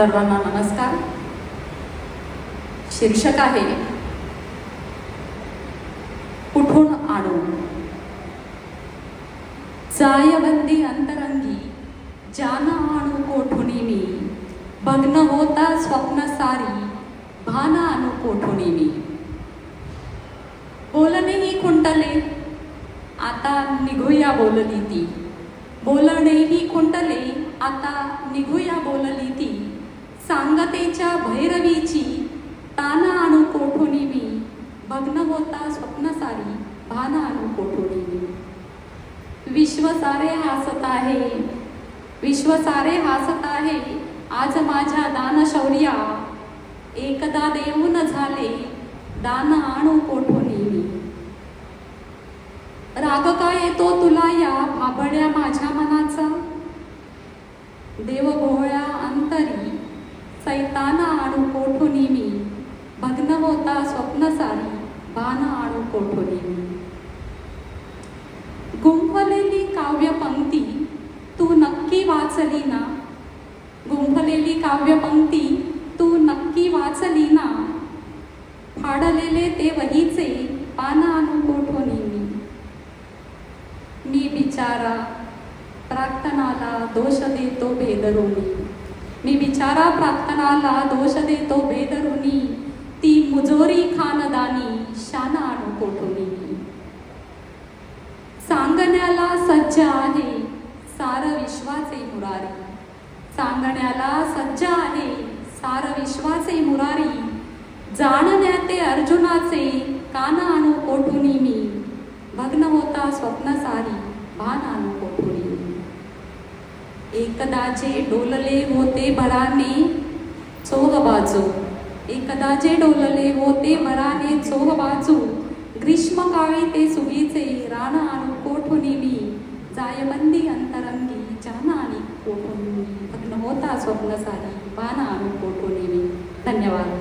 सर्वांना नमस्कार. शीर्षक आहे कुठून आणू? जायबंदी अंतरंगी जान आणू कोठुनी मी? भग्न होता स्वप्न सारी भान आणू कोठुनी मी? बोलणेही खुंटले आता निघूया बोलली ती. बोलणेही खुंटले आता निघूया बोलली ती. सांगतेच्या भैरवीची तान आणू कोठोनी मी भग्न होता स्वप्न सारी भान आणू कोठोनी मी विश्व सारे हसत आहे विश्व सारे हसत आहे आज माझ्या दानशौर्या. एकदा देऊन झाले दान आणू कोठोनी मी राग का येतो तुला या भाबड्या माझ्या मनाचा? सैताना आणू कोठुनी मी भग्न होता स्वप्न सारी बाना आणू कोठो मी गुंफलेली काव्य पंक्ती तू नक्की वाचली ना? गुंफलेली काव्य पंक्ती तू नक्की वाचली ना? फाडलेले ते वहीचे पाना आणू कोठुनी मी मी बिचारा प्रार्थनाला दोष देतो भेदरुनी मी विचारा प्रार्थनाला दोष देतो बेदरुनी. ती मुजोरी खानदानी शान आणू सांगण्याला सज्ज आहे सार विश्वाचे मुरारी. सांगण्याला सज्ज आहे सार विश्वाचे मुरारी. जाणण्याते अर्जुनाचे कान आणू कोठुनी मी. भग्न होता स्वप्न सारी भान आणू एकदाचे डोलले होते भराने चोह बाजू. एकदाचे डोलले होते भराने चोह बाजू. ग्रीष्म काळी ते सुगीचे रान आणू कोठुनी मी जायबंदी अंतरंगी जान आणि कोठुनी मी भग्न होता स्वप्न सारी बाण आणू कोठुनी मी धन्यवाद.